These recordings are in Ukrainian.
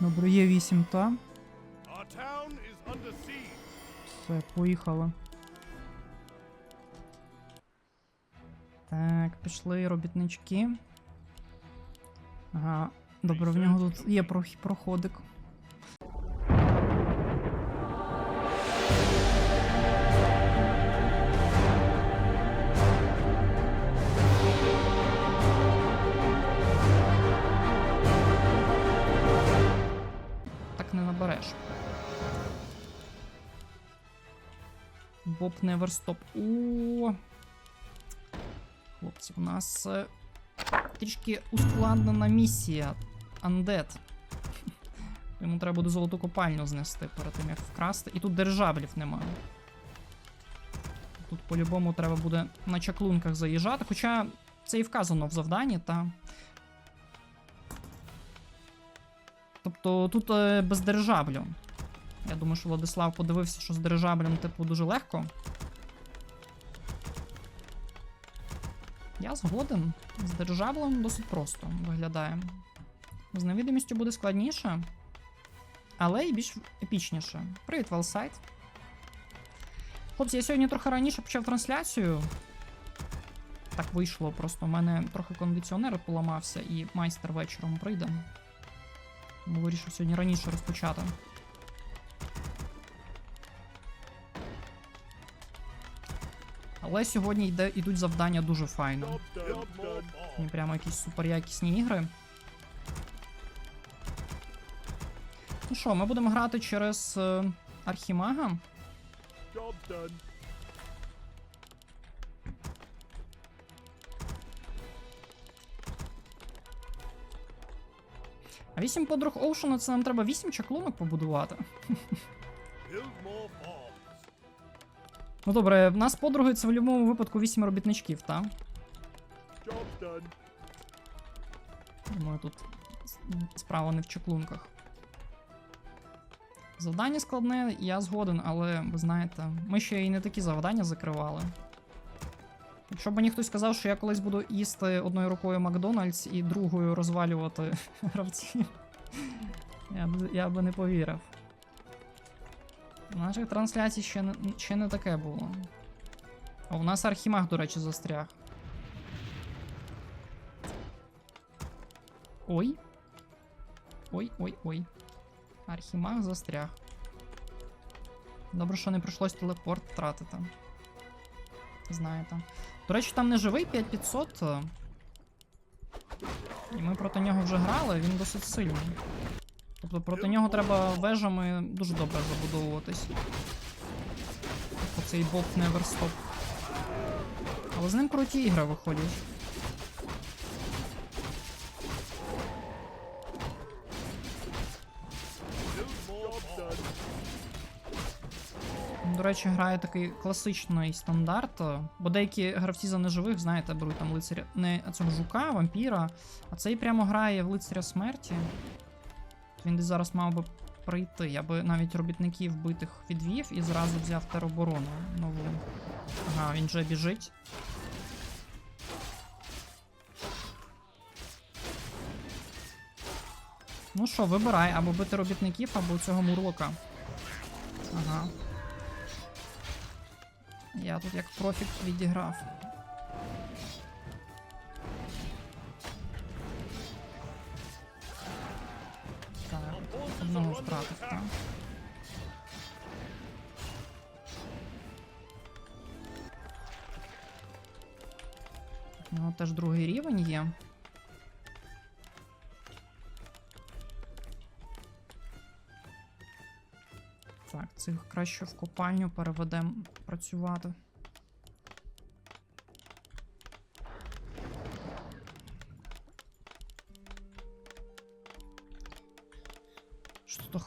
Добре, є 8 та. Все, поїхали. Так, пішли робітнички. Ага, добре, в нього тут є прох- проходик. Неверстоп. О. Хлопці, у нас е, трішки ускладнена місія. Undead. Йому треба буде золоту копальню знести перед тим, як вкрасти. І тут державлів немає. Тут по-любому треба буде на чаклунках заїжджати. Хоча це і вказано в завданні, та. Тобто тут е, без державлю. Я думаю, що Владислав подивився, що з дирижаблем, типу, дуже легко. Я згоден. З дирижаблем досить просто виглядає. З невидимістю буде складніше, але і більш епічніше. Привіт, Велсайт. Хлопці, я сьогодні трохи раніше почав трансляцію. Так вийшло, просто у мене трохи кондиціонер поламався, і майстер вечором прийде. Тому вирішив сьогодні раніше розпочати. Але сьогодні йде, йдуть завдання дуже файно. Job done. Job done. Ні, прямо якісь суперякісні ігри. Ну що, ми будемо грати через е, Архімага. А 8 подруг Оушена це нам треба 8 чаклунок побудувати. Ну добре, в нас подруги це в будь-якому випадку 8 робітничків, так? Думаю, тут справа не в чаклунках. Завдання складне, я згоден, але ви знаєте, ми ще й не такі завдання закривали. Якщо б мені хтось сказав, що я колись буду їсти одною рукою Макдональдс і другою розвалювати гравців, я б, я би не повірив. У наших трансляцій ще не, ще не таке було. А у нас Архімаг, до речі, застряг. Ой. Ой, ой, ой. Архімаг застряг. Добре, що не прийшлось телепорт втратити. Знаєте. До речі, там не живий 5500. е, І ми проти нього вже грали, він досить сильний. Тобто проти нього треба вежами дуже добре забудовуватись. Оцей боб Never Stop. Але з ним круті ігри виходять. До речі, грає такий класичний стандарт, бо деякі гравці за неживих, знаєте, беруть там лицаря не цього жука, вампіра, а цей прямо грає в лицаря смерті. Він десь зараз мав би прийти. Я би навіть робітників битих відвів і зразу взяв тероборону нову. Ага, він вже біжить. Ну що, вибирай, або бити робітників, або цього мурлока. Ага. Я тут як профік відіграв. Одного втратив, так. У нього теж другий рівень є. Так, цих краще в копальню переведемо працювати.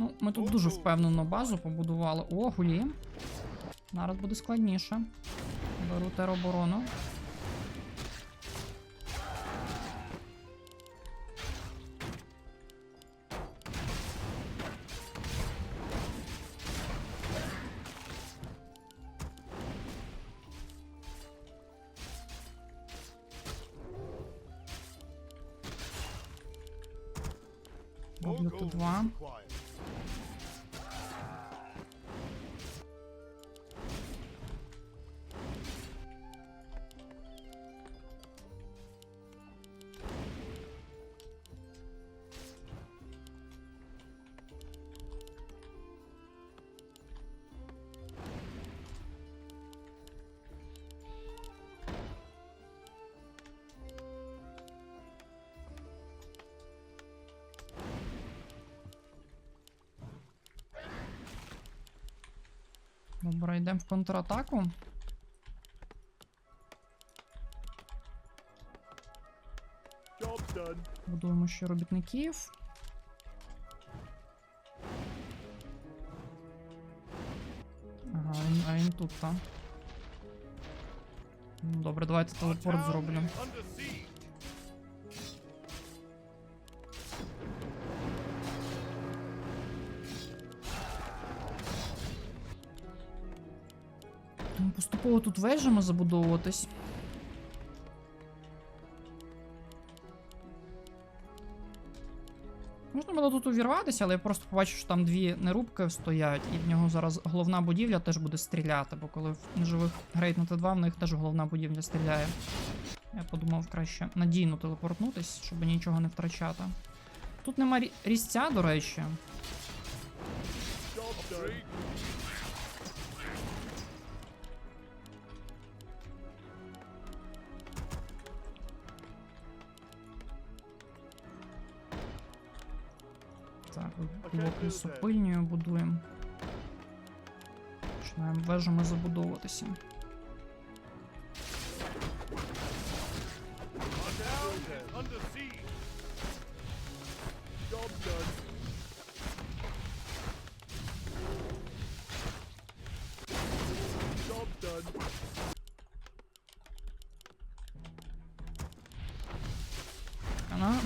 Ну, ми тут дуже впевнено базу побудували. О, гулі. Зараз буде складніше. Беру тероборону. Роблю Thank you. Ми йдемо в контратаку. Будуємо ще робітників. Ага, він, а він тут, так. Ну, добре, давайте телепорт зроблю. Поступово тут вежами забудовуватись. Можна було тут увірватися, але я просто побачив, що там дві нерубки стоять, і в нього зараз головна будівля теж буде стріляти, бо коли в неживих грейд на Т2, в них теж головна будівля стріляє. Я подумав краще надійно телепортнутись, щоб нічого не втрачати. Тут нема різця, до речі. Так, блок лісопильнею будуємо. Починаємо вежами забудовуватися.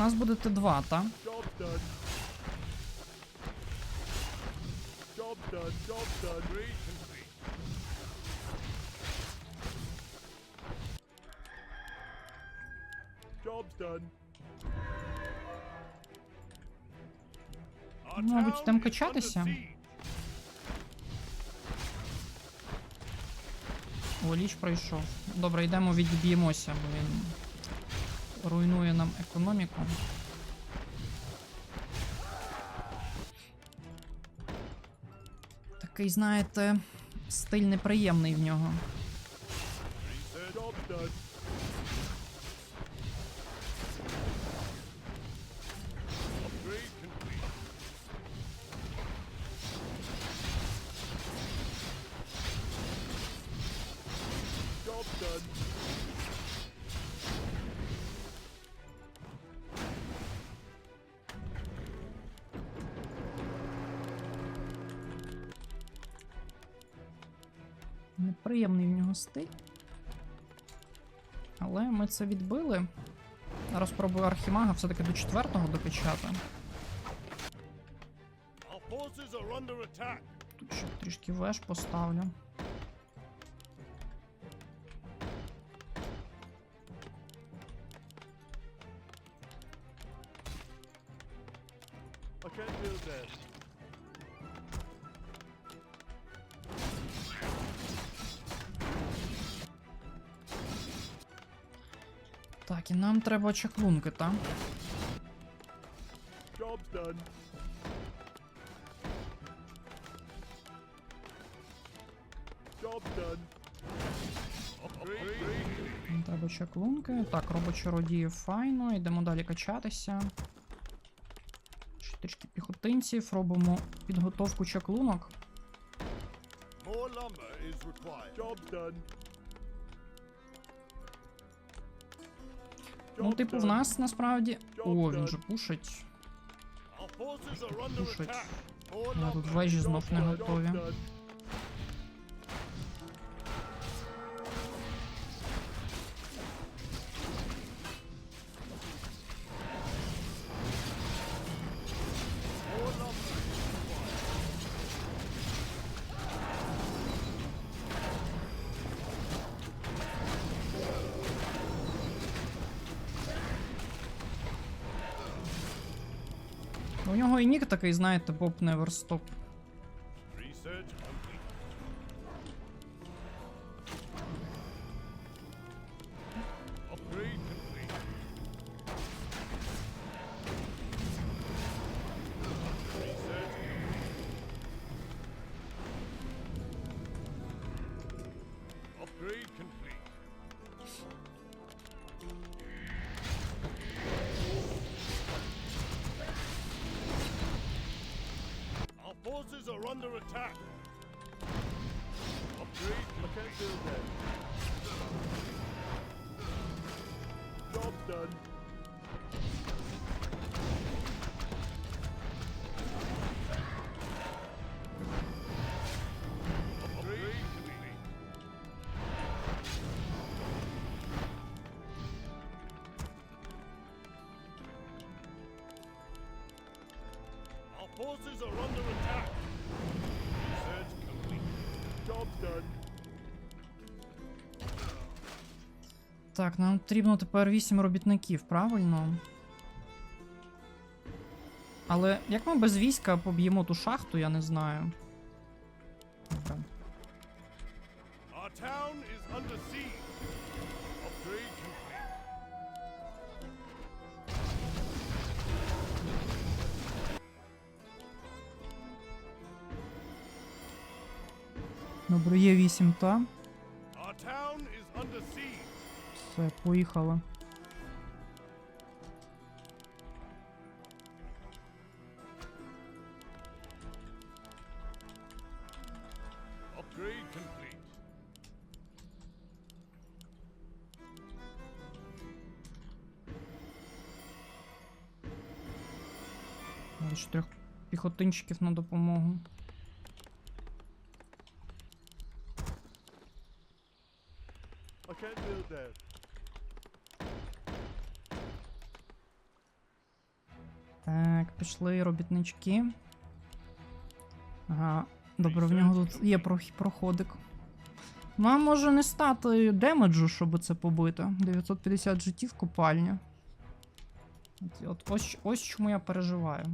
Нас буде Т2, та? Done. Job's done. Read complete. Job's done. Мабуть, там качатися. О, ліч пройшов. Добре, йдемо відіб'ємося, бо він руйнує нам економіку. Такий, знаєте, стиль неприємний в нього. Стиль. Але ми це відбили. Зараз спробую архімага все-таки до четвертого докачати. Attack. Тут ще трішки веж поставлю. Треба чаклунки, так? Треба чаклунки. Так, робочародії файно, йдемо далі качатися. Ще трішки піхотинців, робимо підготовку чаклунок. More lumber is required. Job's done. Ну, типу, в нас насправді. О, він же пушить. Пушить. attack. Тут вежі знов не готові. У нього і нік такий, знаєте, поп Neverstop. Are under attack. Upgrade complete. Job done. Upgrade complete. Our forces are under attack. Так, нам потрібно тепер 8 робітників, правильно? Але як ми без війська поб'ємо ту шахту, я не знаю. Добре. Є 8 та. Все. Надо чотирьох піхотинчиків на допомогу. Пішли робітнички. Ага, добре, в нього тут є проходик. Нам може не стати демеджу, щоб це побити. 950 життів купальня. От, от ось, ось чому я переживаю.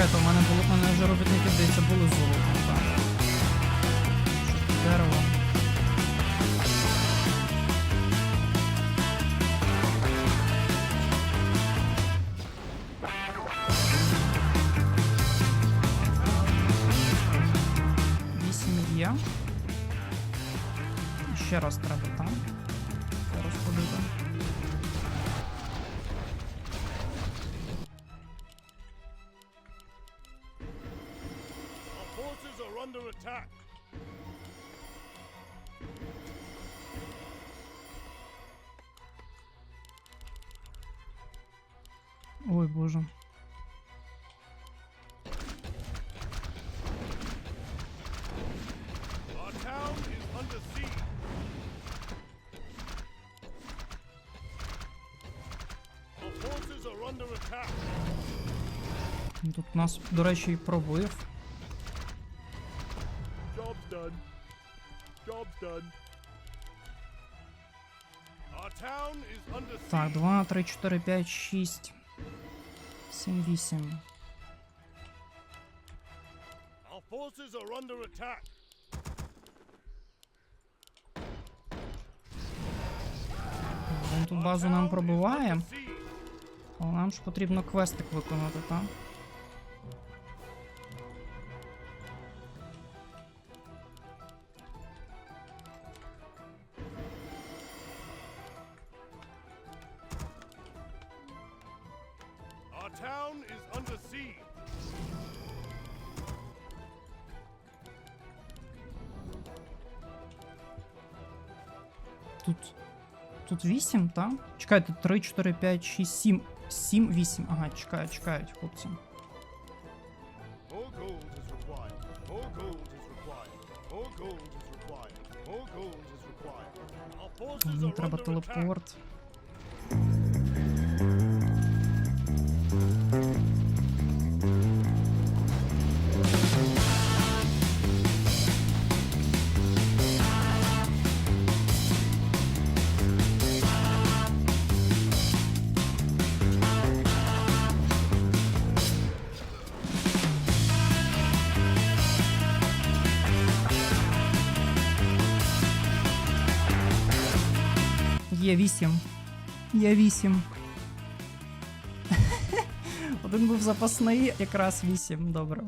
Чекайте, у мене було, у мене вже робітники, здається, були золотом, так. Дерево. Вісім є. Ще раз under attack. Тут нас, до речі, і пробив. Job's done. Job's done. Our town is under siege. Так, 2, 3, 4, 5, 6. 7, 8. Our forces are under attack. Він ту базу нам пробиває, але нам ж потрібно квестик виконати, так? 8, так? Чекайте, 3, 4, 5, 6, 7. 7, 8. Ага, чекають, чекають, хлопці. Треба телепорт. Є 8. Є 8. Один був запасний, якраз 8, добре.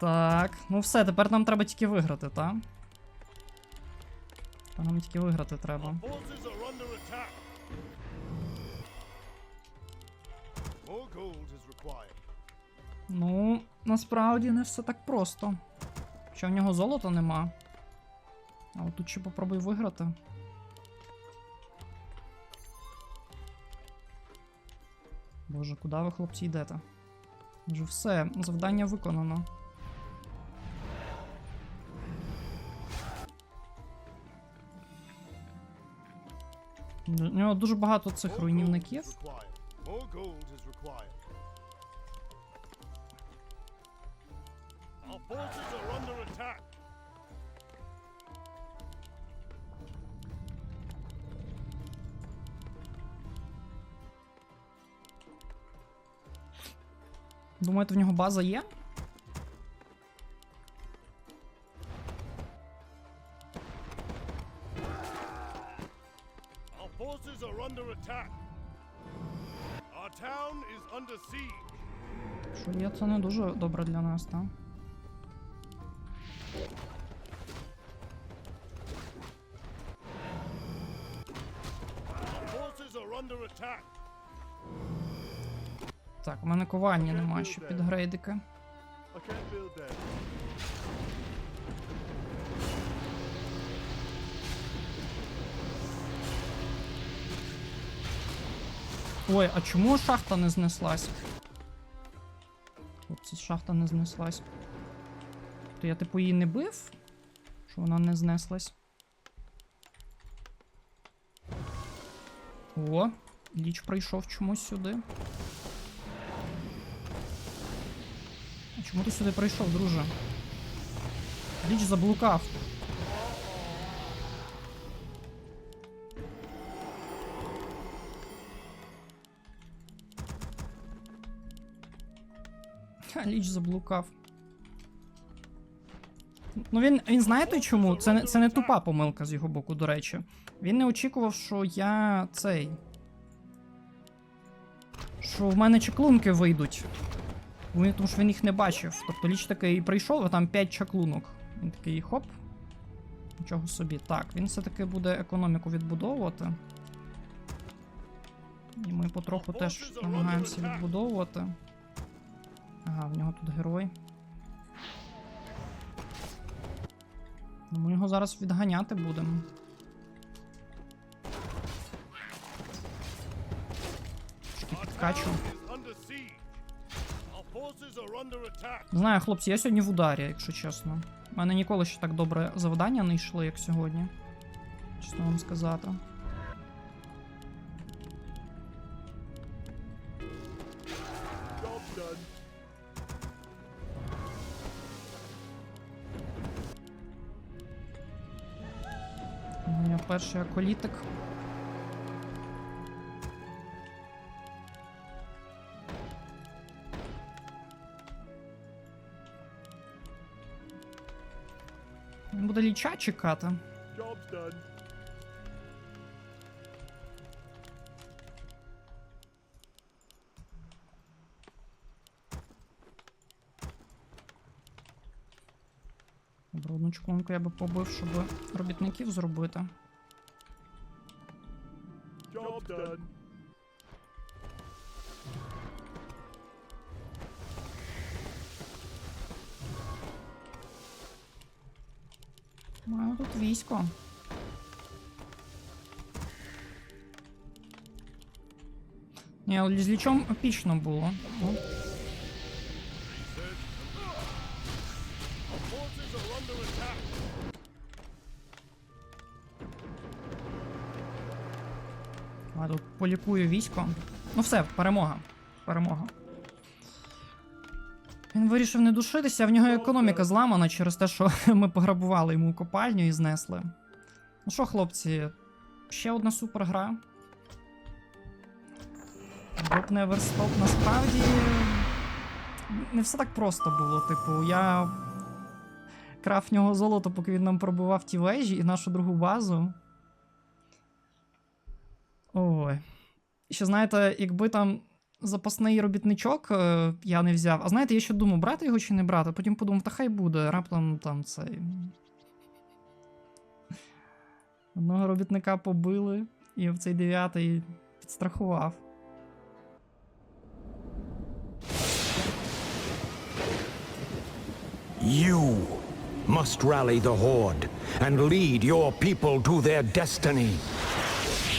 Так, ну все, тепер нам треба тільки виграти, так? Тепер нам тільки виграти треба. Ну, насправді не все так просто. Що в нього золота нема. Але тут ще попробуй виграти. Боже, куди ви, хлопці, йдете? Вже все, завдання виконано. У нього дуже багато цих руйнівників. Our forces are under attack. Думаєте, в нього база є? Our forces are under attack. Our town is under siege. Що є, це не дуже добре для нас, так? Так, у мене ковальні немає підгрейдики. Build that. Ой, а чому шахта не знеслась? Хлопці, шахта не знеслась. То я типу її не бив? Що вона не знеслась? О, ліч прийшов чомусь сюди. А чому ти сюди прийшов, друже? Ліч заблукав. Ха, Ліч заблукав. Ну він, він знаєте чому? Це не, це не тупа помилка з його боку, до речі. Він не очікував, що я цей. Що в мене чаклунки вийдуть. Тому що він їх не бачив. Тобто ліч такий прийшов, а там 5 чаклунок. Він такий хоп. Нічого собі. Так, він все-таки буде економіку відбудовувати. І ми потроху теж намагаємося відбудовувати. Ага, в нього тут герой. Ми його зараз відганяти будемо. Трошки підкачу. знаю, хлопці, я сьогодні в ударі, якщо чесно. У мене ніколи ще так добре завдання не йшло, як сьогодні. Чесно вам сказати. перший аколітик. Він буде ліча чекати. Добре, я би побив, щоб робітників зробити. Маю тут військо. Ні, з лічом епічно було. А тут полікую військо. Ну все, перемога. Перемога. Він вирішив не душитися, в нього економіка зламана через те, що ми пограбували йому копальню і знесли. Ну що, хлопці, ще одна супергра. Never Stop насправді не все так просто було. Типу, я крав в нього золото, поки він нам пробивав ті вежі і нашу другу базу. Ой. І ще знаєте, якби там запасний робітничок е, я не взяв. А знаєте, я ще думав, брати його чи не брати. Потім подумав, та хай буде, раптом там цей. Одного робітника побили, і в цей дев'ятий підстрахував. You must rally the Horde and lead your people to their destiny.